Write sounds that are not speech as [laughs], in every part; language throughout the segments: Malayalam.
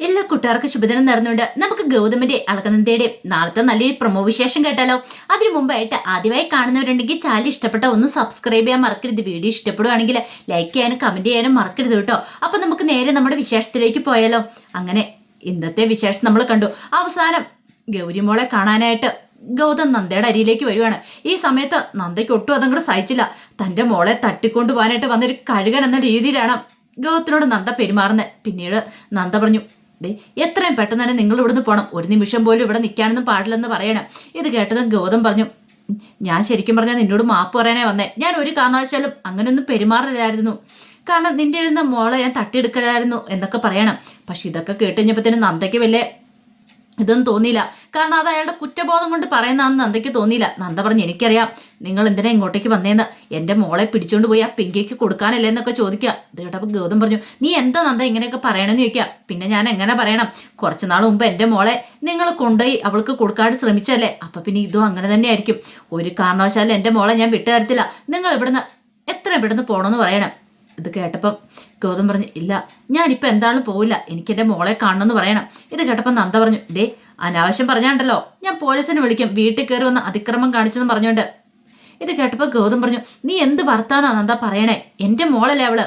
എല്ലാ കൂട്ടുകാർക്കും ശുഭദിനം നടന്നുകൊണ്ട് നമുക്ക് ഗൗതമിന്റെ അളകനന്ദയുടെയും നാളത്തെ നല്ലൊരു പ്രൊമോ വിശേഷം കേട്ടാലോ? അതിനു മുമ്പായിട്ട് ആദ്യമായി കാണുന്നവരുണ്ടെങ്കിൽ ചാനൽ ഇഷ്ടപ്പെട്ട ഒന്ന് സബ്സ്ക്രൈബ് ചെയ്യാൻ മറക്കരുത്. വീഡിയോ ഇഷ്ടപ്പെടുവാണെങ്കിൽ ലൈക്ക് ചെയ്യാനും കമന്റ് ചെയ്യാനും മറക്കരുത് കേട്ടോ. അപ്പൊ നമുക്ക് നേരെ നമ്മുടെ വിശേഷത്തിലേക്ക് പോയാലോ? അങ്ങനെ ഇന്നത്തെ വിശേഷം നമ്മൾ കണ്ടു. അവസാനം ഗൗരിമോളെ കാണാനായിട്ട് ഗൗതം നന്ദയുടെ അരിയിലേക്ക് വരുവാണ്. ഈ സമയത്ത് നന്ദയ്ക്ക് ഒട്ടും അതങ്ങോട്ട് സഹിച്ചില്ല. തന്റെ മോളെ തട്ടിക്കൊണ്ടു പോകാനായിട്ട് വന്നൊരു കഴുകൻ എന്ന രീതിയിലാണ് ഗൗതത്തിനോട് നന്ദ പെരുമാറുന്നത്. പിന്നീട് നന്ദ പറഞ്ഞു ദേ എത്രയും പെട്ടെന്ന് തന്നെ നിങ്ങൾ ഇവിടുന്ന് പോകണം ഒരു നിമിഷം പോലും ഇവിടെ നിൽക്കാനൊന്നും പാടില്ലെന്ന് പറയണം. ഇത് കേട്ടതും ഗൗതം പറഞ്ഞു ഞാൻ ശരിക്കും പറഞ്ഞാൽ നിന്നോട് മാപ്പ് പറയാനേ വന്നേ. ഞാൻ ഒരു കാരണവശാലും അങ്ങനെയൊന്നും പെരുമാറില്ലായിരുന്നു കാരണം നിന്റെ ഇരുന്ന മോളെ ഞാൻ തട്ടിയെടുക്കലായിരുന്നു എന്നൊക്കെ പറയണം. പക്ഷെ ഇതൊക്കെ കേട്ടുകഴിഞ്ഞപ്പോൾ തന്നെ നന്ദയ്ക്ക് വലിയ ഇതൊന്നും തോന്നിയില്ല. കാരണം അത് അയാളുടെ കുറ്റബോധം കൊണ്ട് പറയുന്നതാണെന്ന് നന്ദയ്ക്ക് തോന്നിയില്ല. നന്ദ പറഞ്ഞു എനിക്കറിയാം നിങ്ങൾ എന്തിനാ ഇങ്ങോട്ടേക്ക് വന്നേന്ന്? എന്റെ മോളെ പിടിച്ചോണ്ട് പോയി ആ പിങ്കിക്ക് കൊടുക്കാനല്ലേ എന്നൊക്കെ ചോദിക്കുക. ഇത് കേട്ടപ്പോൾ ഗൗതം പറഞ്ഞു നീ എന്താ നന്ദ ഇങ്ങനെയൊക്കെ പറയണമെന്ന് ചോദിക്കുക. പിന്നെ ഞാൻ എങ്ങനെ പറയണം? കുറച്ച് നാൾ മുമ്പ് എന്റെ മോളെ നിങ്ങൾ കൊണ്ടുപോയി അവൾക്ക് കൊടുക്കാണ്ട് ശ്രമിച്ചല്ലേ അപ്പം പിന്നെ ഇതും അങ്ങനെ തന്നെയായിരിക്കും. ഒരു കാരണവശാലും എന്റെ മോളെ ഞാൻ വിട്ടു തരത്തില്ല. നിങ്ങൾ ഇവിടുന്ന് എത്ര ഇവിടുന്ന് പോകണമെന്ന് പറയണം. ഇത് കേട്ടപ്പം ഗൗതം പറഞ്ഞു ഇല്ല ഞാനിപ്പോൾ എന്താണ് പോവില്ല. എനിക്ക് എന്റെ മോളെ കാണണമെന്ന് പറയണം. ഇത് കേട്ടപ്പം നന്ദ പറഞ്ഞു ദേ അനാവശ്യം പറഞ്ഞാണ്ടല്ലോ. ഞാൻ പോലീസിനെ വിളിക്കും. വീട്ടിൽ കയറി വന്ന് അതിക്രമം കാണിച്ചെന്ന് പറഞ്ഞുകൊണ്ട്. ഇത് കേട്ടപ്പോൾ ഗൗതം പറഞ്ഞു നീ എന്ത് വർത്താനാണ് നന്ദ പറയണേ? എന്റെ മോളല്ലേ അവൾ?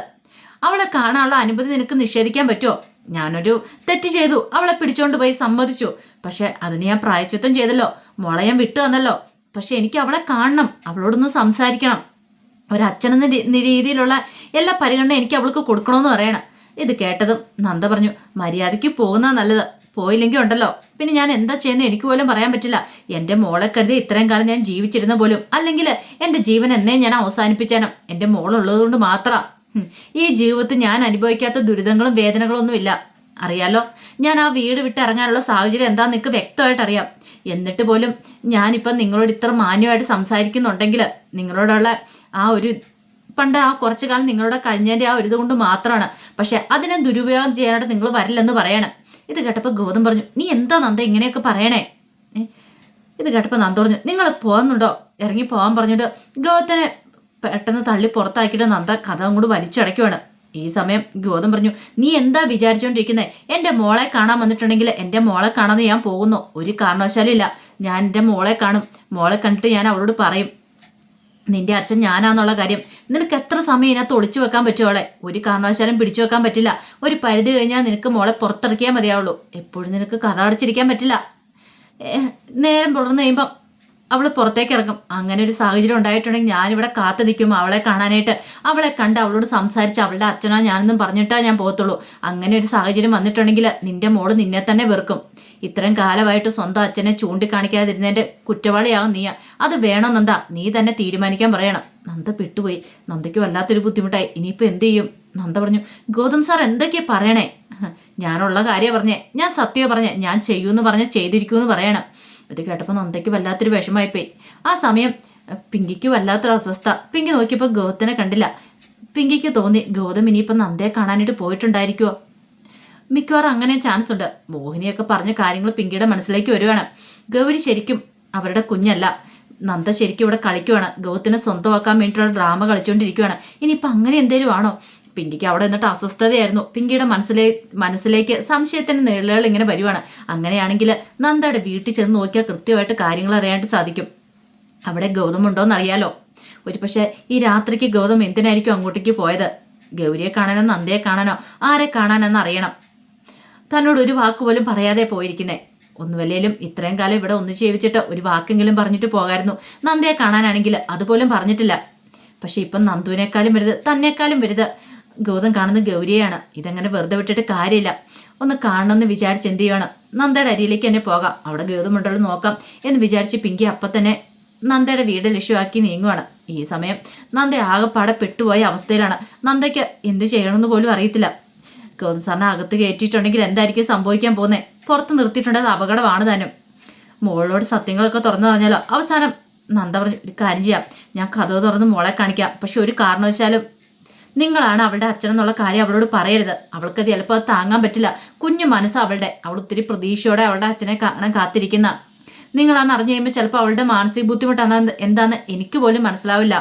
അവളെ കാണാനുള്ള അനുമതി നിനക്ക് നിഷേധിക്കാൻ പറ്റുമോ ഞാനൊരു തെറ്റ് ചെയ്തു. അവളെ പിടിച്ചോണ്ട് പോയി സമ്മതിച്ചു. പക്ഷെ അതിന് ഞാൻ പ്രായച്ചിത്തം ചെയ്തല്ലോ. മോളെ ഞാൻ വിട്ടു തന്നല്ലോ. പക്ഷെ എനിക്ക് അവളെ കാണണം. അവളോടൊന്ന് സംസാരിക്കണം. ഒരച്ഛനെന്ന രീതിയിലുള്ള എല്ലാ പരിഗണന എനിക്ക് അവൾക്ക് കൊടുക്കണമെന്ന് പറയണം. ഇത് കേട്ടതും നന്ദ പറഞ്ഞു മര്യാദയ്ക്ക് പോകുന്ന നല്ലത്. പോയില്ലെങ്കിൽ ഉണ്ടല്ലോ. പിന്നെ ഞാൻ എന്താ ചെയ്യുന്നത് എനിക്ക് പോലും പറയാൻ പറ്റില്ല. എന്റെ മോളെ കരുതി ഇത്രയും കാലം ഞാൻ ജീവിച്ചിരുന്ന പോലും. അല്ലെങ്കിൽ എന്റെ ജീവൻ എന്നേ ഞാൻ അവസാനിപ്പിച്ചാനും. എന്റെ മോളുള്ളത് കൊണ്ട് മാത്രം ഈ ജീവിതത്തിൽ ഞാൻ അനുഭവിക്കാത്ത ദുരിതങ്ങളും വേദനകളും ഒന്നുമില്ല അറിയാലോ? ഞാൻ ആ വീട് വിട്ട് ഇറങ്ങാനുള്ള സാഹചര്യം എന്താന്ന് നിങ്ങൾക്ക് വ്യക്തമായിട്ട് അറിയാം എന്നിട്ട് പോലും ഞാനിപ്പം നിങ്ങളോട് ഇത്ര മാന്യമായിട്ട് സംസാരിക്കുന്നുണ്ടെങ്കിൽ നിങ്ങളോടുള്ള ആ ഒരു പണ്ട് ആ കുറച്ചു കാലം നിങ്ങളോട് കഴിഞ്ഞതിന്റെ ആ ഒരു ഇത് കൊണ്ട് മാത്രമാണ്. പക്ഷെ അതിനെ ദുരുപയോഗം ചെയ്യാനായിട്ട് നിങ്ങൾ വരില്ലെന്ന് പറയണം. ഇത് കേട്ടപ്പോൾ ഗൗതം പറഞ്ഞു നീ എന്താ നന്ദ ഇങ്ങനെയൊക്കെ പറയണേ? ഇത് കേട്ടപ്പോൾ നന്ദ പറഞ്ഞു നിങ്ങൾ പോകുന്നുണ്ടോ ഇറങ്ങി പോകാൻ പറഞ്ഞിട്ട് ഗൗതത്തിനെ പെട്ടെന്ന് തള്ളി പുറത്താക്കിയിട്ട് നന്ദ കഥ അങ്ങോട്ട് വലിച്ചടയ്ക്കുവാണ്. ഈ സമയം ഗോതം പറഞ്ഞു നീ എന്താ വിചാരിച്ചുകൊണ്ടിരിക്കുന്നത് എന്റെ മോളെ കാണാൻ വന്നിട്ടുണ്ടെങ്കിൽ എന്റെ മോളെ കാണാതെ ഞാൻ പോകുന്നു. ഒരു കാരണവശാലും ഇല്ല. ഞാൻ എന്റെ മോളെ കാണും. മോളെ കണ്ടിട്ട് ഞാൻ അവളോട് പറയും നിന്റെ അച്ഛൻ ഞാനാന്നുള്ള കാര്യം. നിനക്ക് എത്ര സമയം ഇതിനകത്ത് ഒളിച്ചു വെക്കാൻ പറ്റുമോളെ ഒരു കാരണവശാലും പിടിച്ചു വെക്കാൻ പറ്റില്ല. ഒരു പരിധി കഴിഞ്ഞാൽ നിനക്ക് മോളെ പുറത്തിറക്കിയാൽ മതിയാവുള്ളൂ. എപ്പോഴും നിനക്ക് കഥ അടച്ചിരിക്കാൻ പറ്റില്ല. നേരം പുലർന്നു കഴിയുമ്പം അവൾ പുറത്തേക്ക് ഇറങ്ങും. അങ്ങനെ ഒരു സാഹചര്യം ഉണ്ടായിട്ടുണ്ടെങ്കിൽ ഞാനിവിടെ കാത്തു നിൽക്കും അവളെ കാണാനായിട്ട്. അവളെ കണ്ട് അവളോട് സംസാരിച്ച് അവളുടെ അച്ഛനോ ഞാനൊന്നും പറഞ്ഞിട്ടാ ഞാൻ പോകത്തുള്ളൂ. അങ്ങനെ ഒരു സാഹചര്യം വന്നിട്ടുണ്ടെങ്കിൽ നിന്റെ മോൾ നിന്നെ തന്നെ വെറുക്കും. ഇത്രയും കാലമായിട്ട് സ്വന്തം അച്ഛനെ ചൂണ്ടിക്കാണിക്കാതിരുന്നതിന്റെ കുറ്റവാളിയാവും നീയാ. അത് വേണം നന്ദ? നീ തന്നെ തീരുമാനിക്കാൻ പറയണം. നന്ദ പെട്ടുപോയി. നന്ദയ്ക്ക് വല്ലാത്തൊരു ബുദ്ധിമുട്ടായി. ഇനിയിപ്പോൾ എന്ത് ചെയ്യും? നന്ദ പറഞ്ഞു ഗൗതം സാർ എന്തൊക്കെയാ പറയണേ? [laughs] ഞാനുള്ള കാര്യം പറഞ്ഞേ. ഞാൻ സത്യം പറഞ്ഞേ. ഞാൻ ചെയ്യൂന്ന് പറഞ്ഞ ചെയ്തിരിക്കൂന്ന് പറയണം. ഇത് കേട്ടപ്പോൾ നന്ദയ്ക്ക് വല്ലാത്തൊരു വിഷമായിപ്പോയി ആ സമയം പിങ്കിക്ക് വല്ലാത്തൊരു അസ്വസ്ഥ. പിങ്കി നോക്കിയപ്പോൾ ഗൗതത്തിനെ കണ്ടില്ല. പിങ്കിക്ക് തോന്നി ഗൗതം ഇനിയിപ്പോൾ നന്ദയെ കാണാനായിട്ട് പോയിട്ടുണ്ടായിരിക്കുമോ മിക്കവാറും അങ്ങനെ ചാൻസ് ഉണ്ട്. മോഹിനിയൊക്കെ പറഞ്ഞ കാര്യങ്ങൾ പിങ്കിയുടെ മനസ്സിലേക്ക് വരുവാണ്. ഗൗരി ശരിക്കും അവരുടെ കുഞ്ഞല്ല. നന്ദ ശരിക്കും ഇവിടെ കളിക്കുവാണ്. ഗൗത്തിനെ സ്വന്തമാക്കാൻ വേണ്ടിയിട്ടുള്ള ഡ്രാമ കളിച്ചുകൊണ്ടിരിക്കുവാണ് ഇനിയിപ്പോൾ അങ്ങനെ എന്തേലും ആണോ? പിങ്കിക്ക് അവിടെ നിന്നിട്ട് അസ്വസ്ഥതയായിരുന്നു. പിങ്കിയുടെ മനസ്സിലേ മനസ്സിലേക്ക് സംശയത്തിന് നിഴലുകൾ ഇങ്ങനെ വരുവാണ്. അങ്ങനെയാണെങ്കിൽ നന്ദയുടെ വീട്ടിൽ ചെന്ന് നോക്കിയാൽ കൃത്യമായിട്ട് കാര്യങ്ങൾ അറിയാനായിട്ട് സാധിക്കും. അവിടെ ഗൗതം ഉണ്ടോയെന്ന് അറിയാലോ ഒരു പക്ഷേ ഈ രാത്രിക്ക് ഗൗതം എന്തിനായിരിക്കും അങ്ങോട്ടേക്ക് പോയത്? ഗൗരിയെ കാണാനോ നന്ദയെ കാണാനോ ആരെ കാണാനെന്ന് അറിയണം. തന്നോട് ഒരു വാക്ക് പോലും പറയാതെ പോയിരിക്കുന്നേ. ഒന്നുമല്ലേലും ഇത്രയും കാലം ഇവിടെ ഒന്നിച്ച് ജീവിച്ചിട്ട് ഒരു വാക്കെങ്കിലും പറഞ്ഞിട്ട് പോകായിരുന്നു. നന്ദയെ കാണാനാണെങ്കിൽ അതുപോലും പറഞ്ഞിട്ടില്ല. പക്ഷെ ഇപ്പം നന്ദുവിനേക്കാളും വലുത് തന്നെക്കാളും വലുത്. ഗൗതം കാണുന്ന ഗൗരിയാണ് ഇതങ്ങനെ വെറുതെ വിട്ടിട്ട് കാര്യമില്ല. ഒന്ന് കാണണമെന്ന് വിചാരിച്ച് എന്ത് ചെയ്യണം? നന്ദയുടെ അരിയിലേക്ക് തന്നെ പോകാം. അവിടെ ഗൗതം ഉണ്ടല്ലോ നോക്കാം എന്ന് വിചാരിച്ച് പിങ്കി അപ്പം തന്നെ നന്ദയുടെ വീട് ലക്ഷ്യമാക്കി നീങ്ങുവാണ്. ഈ സമയം നന്ദ ആകെപ്പാടെ പെട്ടുപോയ അവസ്ഥയിലാണ്. നന്ദയ്ക്ക് എന്ത് ചെയ്യണമെന്ന് പോലും അറിയത്തില്ല. ഗൗതം സാറിനെ അകത്ത് കയറ്റിയിട്ടുണ്ടെങ്കിൽ എന്തായിരിക്കും സംഭവിക്കാൻ പോകുന്നത് പുറത്ത് നിർത്തിയിട്ടുണ്ട് അപകടമാണ് താനും. മോളോട് സത്യങ്ങളൊക്കെ തുറന്നു പറഞ്ഞാലോ? അവസാനം നന്ദ പറഞ്ഞു ഒരു കാര്യം ചെയ്യാം. ഞാൻ കഥ തുറന്ന് മോളെ കാണിക്കാം. പക്ഷെ ഒരു കാരണവശാലും നിങ്ങളാണ് അവളുടെ അച്ഛനെന്നുള്ള കാര്യം അവളോട് പറയരുത്. അവൾക്ക് ചിലപ്പോൾ താങ്ങാൻ പറ്റില്ല. കുഞ്ഞു മനസ്സ് അവളുടെ. അവൾ ഒത്തിരി പ്രതീക്ഷയോടെ അവളുടെ അച്ഛനെ കാണാൻ കാത്തിരിക്കുന്ന. നിങ്ങളാന്ന് അറിഞ്ഞു കഴിയുമ്പോൾ ചിലപ്പോൾ അവളുടെ മാനസിക ബുദ്ധിമുട്ടാണ് എന്താന്ന് എനിക്ക് പോലും മനസ്സിലാവില്ല.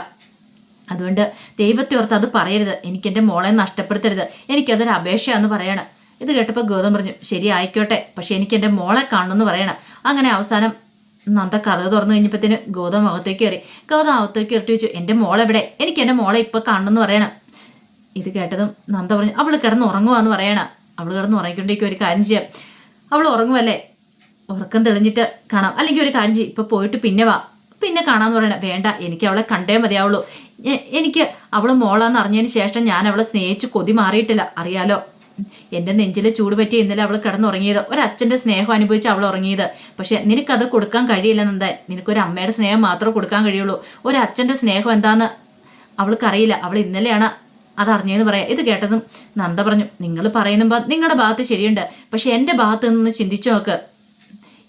അതുകൊണ്ട് ദൈവത്തെ ഓർത്ത് അത് പറയരുത്. എനിക്ക് എന്റെ മോളെ നഷ്ടപ്പെടുത്തരുത്. എനിക്കതൊരു അപേക്ഷയാന്ന് പറയണം. ഇത് കേട്ടപ്പോൾ ഗൗതം പറഞ്ഞു ശരി ആയിക്കോട്ടെ. പക്ഷെ എനിക്ക് എന്റെ മോളെ കാണണമെന്ന് പറയണം. അങ്ങനെ അവസാനം നന്ദ കഥ തുറന്നു കഴിഞ്ഞപ്പോഴത്തേന് ഗൗതം അകത്തേക്ക് കയറി. ഗൗതം അകത്തേക്ക് കയറിട്ട് വെച്ചു എന്റെ മോളെവിടെ? എനിക്ക് എന്റെ മോളെ ഇപ്പം കാണണമെന്ന് പറയണം. ഇത് കേട്ടതും നന്ദ പറഞ്ഞു അവൾ കിടന്ന് ഉറങ്ങുവാന്ന് പറയണ. അവൾ കിടന്ന് ഉറങ്ങിക്കൊണ്ടിരിക്കും ഒരു കാര്യം ചെയ്യാം. അവൾ ഉറങ്ങുമല്ലേ ഉറക്കം തെളിഞ്ഞിട്ട് കാണാം. അല്ലെങ്കിൽ ഒരു കാര്യം ചെയ്യും. ഇപ്പൊ പോയിട്ട് പിന്നെ വാ. പിന്നെ കാണാന്ന് പറയണ വേണ്ട എനിക്ക് അവളെ കണ്ടേ മതിയാവുള്ളൂ. എനിക്ക് അവൾ മോളാന്ന് അറിഞ്ഞതിന് ശേഷം ഞാൻ അവളെ സ്നേഹിച്ച് കൊതി മാറിയിട്ടില്ല. അറിയാലോ? എന്റെ നെഞ്ചിലെ ചൂട് പറ്റി ഇന്നലെ അവൾ കിടന്നുറങ്ങിയത്. ഒരച്ഛന്റെ സ്നേഹം അനുഭവിച്ച് അവൾ ഉറങ്ങിയത്. പക്ഷെ നിനക്കത് കൊടുക്കാൻ കഴിയില്ല നന്ദൻ നിനക്കൊരു അമ്മയുടെ സ്നേഹം മാത്രമേ കൊടുക്കാൻ കഴിയുള്ളൂ. ഒരു അച്ഛന്റെ സ്നേഹം എന്താന്ന് അവൾക്കറിയില്ല. അവൾ ഇന്നലെയാണ് അതറിഞ്ഞതെന്ന് പറയാം. ഇത് കേട്ടതും നന്ദ പറഞ്ഞു നിങ്ങൾ പറയുന്നത് നിങ്ങളുടെ ഭാഗത്ത് ശരിയുണ്ട്. പക്ഷെ എന്റെ ഭാഗത്ത് നിന്ന് ചിന്തിച്ചു നോക്ക്.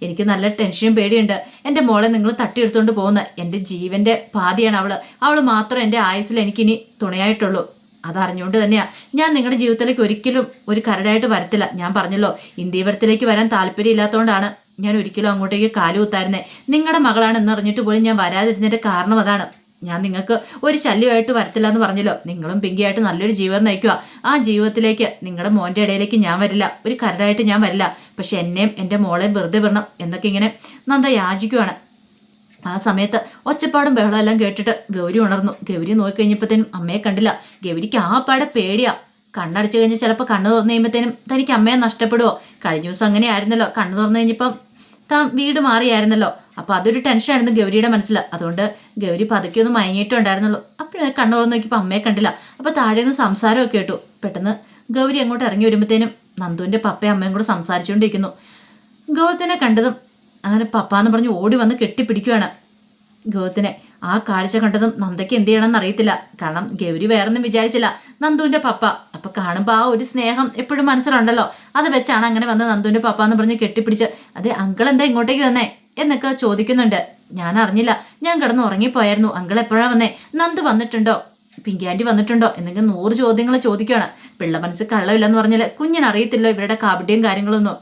എനിക്ക് നല്ല ടെൻഷനും പേടിയുണ്ട്. എന്റെ മോളെ നിങ്ങൾ തട്ടിയെടുത്തുകൊണ്ട് പോകുന്ന എന്റെ ജീവന്റെ പാതിയാണ് അവൾ അവൾ മാത്രം എന്റെ ആയുസ്സിൽ എനിക്കിനി തുണയായിട്ടുള്ളൂ. അതറിഞ്ഞുകൊണ്ട് തന്നെയാണ് ഞാൻ നിങ്ങളുടെ ജീവിതത്തിലേക്ക് ഒരിക്കലും ഒരു കരടായിട്ട് വരത്തില്ല. ഞാൻ പറഞ്ഞല്ലോ ഇന്ത്യവരത്തിലേക്ക് വരാൻ താല്പര്യമില്ലാത്തതുകൊണ്ടാണ് ഞാൻ ഒരിക്കലും അങ്ങോട്ടേക്ക് കാലുകുത്തായിരുന്നേ നിങ്ങളുടെ മകളാണ് എന്നറിഞ്ഞിട്ട് പോലും ഞാൻ വരാതിരുന്നതിന്റെ കാരണം അതാണ്. ഞാൻ നിങ്ങൾക്ക് ഒരു ശല്യമായിട്ട് വരത്തില്ല എന്ന് പറഞ്ഞല്ലോ. നിങ്ങളും പിങ്കിയായിട്ട് നല്ലൊരു ജീവിതം നയിക്കുക. ആ ജീവിതത്തിലേക്ക് നിങ്ങളുടെ മോന്റെ ഇടയിലേക്ക് ഞാൻ വരില്ല. ഒരു കരടായിട്ട് ഞാൻ വരില്ല. പക്ഷെ എന്നെയും എന്റെ മോളെയും വെറുതെ വിടണം എന്നൊക്കെ ഇങ്ങനെ നന്ദ യാചിക്കുവാണ്. ആ സമയത്ത് ഒച്ചപ്പാടും ബഹളം എല്ലാം കേട്ടിട്ട് ഗൗരി ഉണർന്നു. ഗൗരി നോക്കി കഴിഞ്ഞപ്പോഴത്തേനും അമ്മയെ കണ്ടില്ല. ഗൗരിക്ക് ആ പാടെ പേടിയാ. കണ്ണടച്ചു കഴിഞ്ഞാൽ ചിലപ്പോൾ കണ്ണു തുറന്നു കഴിയുമ്പോഴത്തേനും തനിക്ക് അമ്മയെ നഷ്ടപ്പെടുവോ? കഴിഞ്ഞ ദിവസം അങ്ങനെ ആയിരുന്നല്ലോ. കണ്ണ് തുറന്നു കഴിഞ്ഞപ്പം താൻ വീട് മാറിയായിരുന്നല്ലോ. അപ്പോൾ അതൊരു ടെൻഷനായിരുന്നു ഗൗരിയുടെ മനസ്സിൽ. അതുകൊണ്ട് ഗൗരി പതുക്കെ ഒന്ന് മയങ്ങിയിട്ടുണ്ടായിരുന്നുള്ളൂ അപ്പോഴേ കണ്ണു തുറന്ന് നോക്കിയപ്പോൾ അമ്മയെ കണ്ടില്ല. അപ്പോൾ നിന്ന് സംസാരമൊക്കെ കേട്ടു. പെട്ടെന്ന് ഗൗരി അങ്ങോട്ട് ഇറങ്ങി വരുമ്പോഴത്തേനും നന്ദുവിന്റെ പപ്പയും അമ്മയും കൂടെ സംസാരിച്ചുകൊണ്ടിരിക്കുന്നു. ഗൗതത്തിനെ കണ്ടതും അങ്ങനെ പപ്പ എന്ന് പറഞ്ഞ് ഓടി വന്ന് കെട്ടിപ്പിടിക്കുവാണ്. ഗൗതത്തിനെ ആ കാഴ്ച കണ്ടതും നന്ദയ്ക്ക് എന്ത് ചെയ്യണമെന്ന് അറിയത്തില്ല. കാരണം ഗൗരി വേറൊന്നും വിചാരിച്ചില്ല. നന്ദുവിന്റെ പപ്പ. അപ്പൊ കാണുമ്പോൾ ആ ഒരു സ്നേഹം എപ്പോഴും മനസ്സിലുണ്ടല്ലോ. അത് വെച്ചാണ് അങ്ങനെ വന്ന് നന്ദുവിന്റെ പപ്പ എന്ന് പറഞ്ഞ് കെട്ടിപ്പിടിച്ച് അതെ അങ്കിൾ എന്താ ഇങ്ങോട്ടേക്ക് വന്നേ? എന്നൊക്കെ ചോദിക്കുന്നുണ്ട്. ഞാൻ അറിഞ്ഞില്ല. ഞാൻ കിടന്ന് ഉറങ്ങിപ്പോയായിരുന്നു. അങ്കിൾ എപ്പോഴാ വന്നേ? നന്ദ് വന്നിട്ടുണ്ടോ? പിങ്കാൻഡി വന്നിട്ടുണ്ടോ? എന്നൊക്കെ നൂറ് ചോദ്യങ്ങൾ ചോദിക്കുകയാണ് പിള്ള മനസ്സ് കള്ളമില്ലെന്ന് പറഞ്ഞാൽ കുഞ്ഞിന് അറിയത്തില്ല ഇവരുടെ കാബഡിയും കാര്യങ്ങളൊന്നും.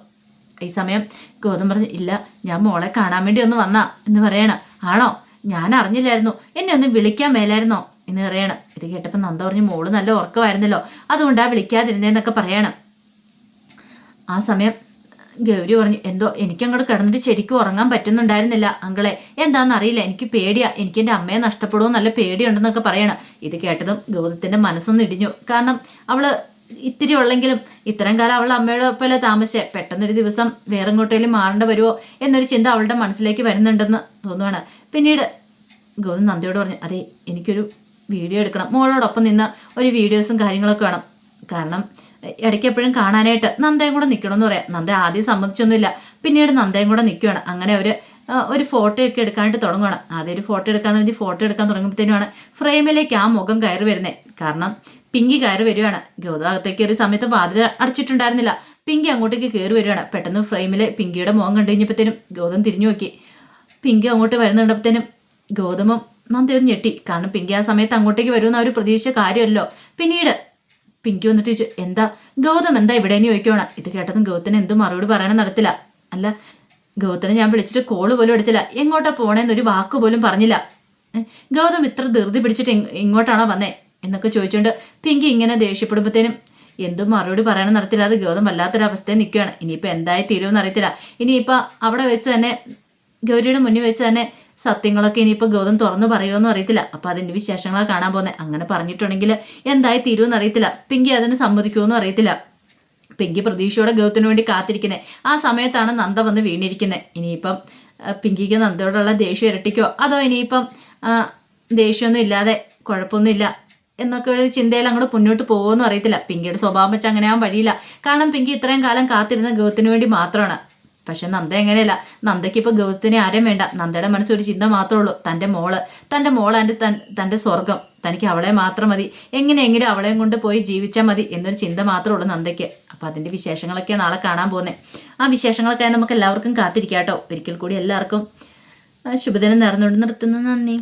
ഈ സമയം ഗോതം പറഞ്ഞ് ഇല്ല ഞാൻ മോളെ കാണാൻ വേണ്ടി ഒന്ന് വന്നാ എന്ന് പറയണം. ആണോ? ഞാൻ അറിഞ്ഞില്ലായിരുന്നു എന്നെ ഒന്ന് വിളിക്കാൻ മേലായിരുന്നോ? എന്ന് പറയണം. ഇത് കേട്ടപ്പോൾ നന്ദ പറഞ്ഞു മോൾ നല്ല ഉറക്കമായിരുന്നല്ലോ. അതുകൊണ്ടാ വിളിക്കാതിരുന്നേന്നൊക്കെ പറയണം. ആ സമയം ഗൗരി പറഞ്ഞു എന്തോ എനിക്കങ്ങോട്ട് കിടന്നിട്ട് ശരിക്കും ഉറങ്ങാൻ പറ്റുന്നുണ്ടായിരുന്നില്ല. അങ്കളെ എന്താണെന്ന് അറിയില്ല എനിക്ക് പേടിയാ. എനിക്ക് എന്റെ അമ്മയെ നഷ്ടപ്പെടുമോ? നല്ല പേടിയുണ്ടെന്നൊക്കെ പറയണം. ഇത് കേട്ടതും ഗൗതത്തിന്റെ മനസ്സൊന്ന് ഇടിഞ്ഞു. കാരണം അവൾ ഇത്തിരി ഉള്ളെങ്കിലും ഇത്രയും കാലം അവൾ അമ്മയുടെ പോലെ താമസിച്ചേ? പെട്ടെന്നൊരു ദിവസം വേറെ എങ്ങോട്ടേലും മാറേണ്ട വരുമോ എന്നൊരു ചിന്ത അവളുടെ മനസ്സിലേക്ക് വരുന്നുണ്ടെന്ന് തോന്നുവാണ്. പിന്നീട് ഗൗതം നന്ദിയോട് പറഞ്ഞു അതെ എനിക്കൊരു വീഡിയോ എടുക്കണം. മോളോടൊപ്പം നിന്ന് ഒരു വീഡിയോസും കാര്യങ്ങളൊക്കെ വേണം. കാരണം ഇടയ്ക്ക് എപ്പോഴും കാണാനായിട്ട് നന്ദയും കൂടെ നിൽക്കണമെന്ന് പറയാം. നന്ദ ആദ്യം സമ്മതിച്ചൊന്നുമില്ല. പിന്നീട് നന്ദയും കൂടെ നിൽക്കുകയാണ് അങ്ങനെ അവർ ഒരു ഫോട്ടോ ഒക്കെ എടുക്കാനായിട്ട് തുടങ്ങണം ആദ്യം ഒരു ഫോട്ടോ എടുക്കാന്ന് വേണ്ടി ഫോട്ടോ എടുക്കാൻ തുടങ്ങുമ്പോഴത്തേനുമാണ് ഫ്രെയിമിലേക്ക് ആ മുഖം കയറി വരുന്നത് കാരണം പിങ്കി കയറി വരുവാണ്. ഗൗതാകത്തേക്ക് ഒരു സമയത്ത് വാതിൽ അടച്ചിട്ടുണ്ടായിരുന്നില്ല. പിങ്കി അങ്ങോട്ടേക്ക് കയറി വരുവാണ്. പെട്ടെന്ന് ഫ്രെയിമിൽ പിങ്കിയുടെ മുഖം കണ്ടു കഴിഞ്ഞപ്പോഴത്തേനും ഗൗതം തിരിഞ്ഞു നോക്കി. പിങ്കി അങ്ങോട്ട് വരുന്നുണ്ടപ്പോഴത്തേനും ഗൗതമും നന്ദിയൊന്ന് ഞെട്ടി. കാരണം പിങ്കി ആ സമയത്ത് അങ്ങോട്ടേക്ക് വരുമെന്ന് അവർ പ്രതീക്ഷിച്ച കാര്യമല്ലോ പിന്നീട് പിങ്കി വന്നിട്ട് ചോദിച്ചു എന്താ? ഗൗതം എന്താ ഇവിടെ എന്ന് ചോദിക്കുവാണ്. ഇത് കേട്ടതും ഗൗതത്തിന് എന്തും മറുപടി പറയാനും നടത്തില്ല അല്ല ഗൗതനെ ഞാൻ വിളിച്ചിട്ട് കോൾ പോലും എടുത്തില്ല. എങ്ങോട്ടാ പോണേന്ന് ഒരു വാക്ക് പോലും പറഞ്ഞില്ല. ഗൗതം ഇത്ര ധൃതി പിടിച്ചിട്ട് ഇങ്ങോട്ടാണോ വന്നേ? എന്നൊക്കെ ചോദിച്ചുകൊണ്ട് പിങ്കി ഇങ്ങനെ ദേഷ്യപ്പെടുമ്പോഴത്തേനും എന്തും മറുപടി പറയാനും നടത്തില്ല അത് ഗൗതം വല്ലാത്തൊരവസ്ഥയിൽ നിൽക്കുകയാണ് ഇനിയിപ്പോൾ എന്തായി തീരുമെന്ന് അറിയത്തില്ല. ഇനിയിപ്പോൾ അവിടെ വെച്ച് തന്നെ ഗൗരിയുടെ മുന്നിൽ വെച്ച് തന്നെ സത്യങ്ങളൊക്കെ ഇനിയിപ്പോൾ ഗൗതം തുറന്നു പറയുമെന്നും അറിയത്തില്ല. അപ്പോൾ അതിന്റെ വിശേഷങ്ങളാണ് കാണാൻ പോകുന്നത് അങ്ങനെ പറഞ്ഞിട്ടുണ്ടെങ്കിൽ എന്തായി തീരുമെന്ന് അറിയത്തില്ല. പിങ്കി അതിന് സമ്മതിക്കുമെന്നും അറിയത്തില്ല. പിങ്കി പ്രതീക്ഷയോടെ ഗൗതത്തിന് വേണ്ടി കാത്തിരിക്കുന്നത് ആ സമയത്താണ് നന്ദ വന്ന് വീണിരിക്കുന്നത് ഇനിയിപ്പം പിങ്കിക്ക് നന്ദയോടുള്ള ദേഷ്യം ഇരട്ടിക്കോ? അതോ ഇനിയിപ്പം ദേഷ്യമൊന്നും ഇല്ലാതെ കുഴപ്പമൊന്നുമില്ല എന്നൊക്കെ ഒരു ചിന്തയിൽ അങ്ങോട്ട് മുന്നോട്ട് പോകുമെന്ന് അറിയത്തില്ല. പിങ്കിയുടെ സ്വഭാവം വെച്ച് അങ്ങനെ ആവാൻ വഴിയില്ല. കാരണം പിങ്കി ഇത്രയും കാലം കാത്തിരുന്ന ഗൗത്തിന് വേണ്ടി മാത്രമാണ്. പക്ഷെ നന്ദ എങ്ങനെയല്ല? നന്ദയ്ക്ക് ഇപ്പോൾ ഗൗതത്തിനെ ആരും വേണ്ട. നന്ദയുടെ ഒരു ചിന്ത മാത്രമേ ഉള്ളൂ. തന്റെ മോൾ. തന്റെ എന്റെ തന്റെ സ്വർഗം തനിക്ക് അവളെ മാത്രം മതി. എങ്ങനെയെങ്കിലും അവളെയും കൊണ്ട് പോയി ജീവിച്ചാൽ മതി എന്നൊരു ചിന്ത മാത്രമേ ഉള്ളൂ നന്ദയ്ക്ക്. അപ്പോൾ അതിന്റെ വിശേഷങ്ങളൊക്കെ നാളെ കാണാൻ പോകുന്നത് ആ വിശേഷങ്ങളൊക്കെ നമുക്ക് എല്ലാവർക്കും കാത്തിരിക്കാം കേട്ടോ. ഒരിക്കൽ കൂടി എല്ലാവർക്കും ശുഭദിനം നേർന്നുകൊണ്ട് നിർത്തുന്നു. നന്ദി.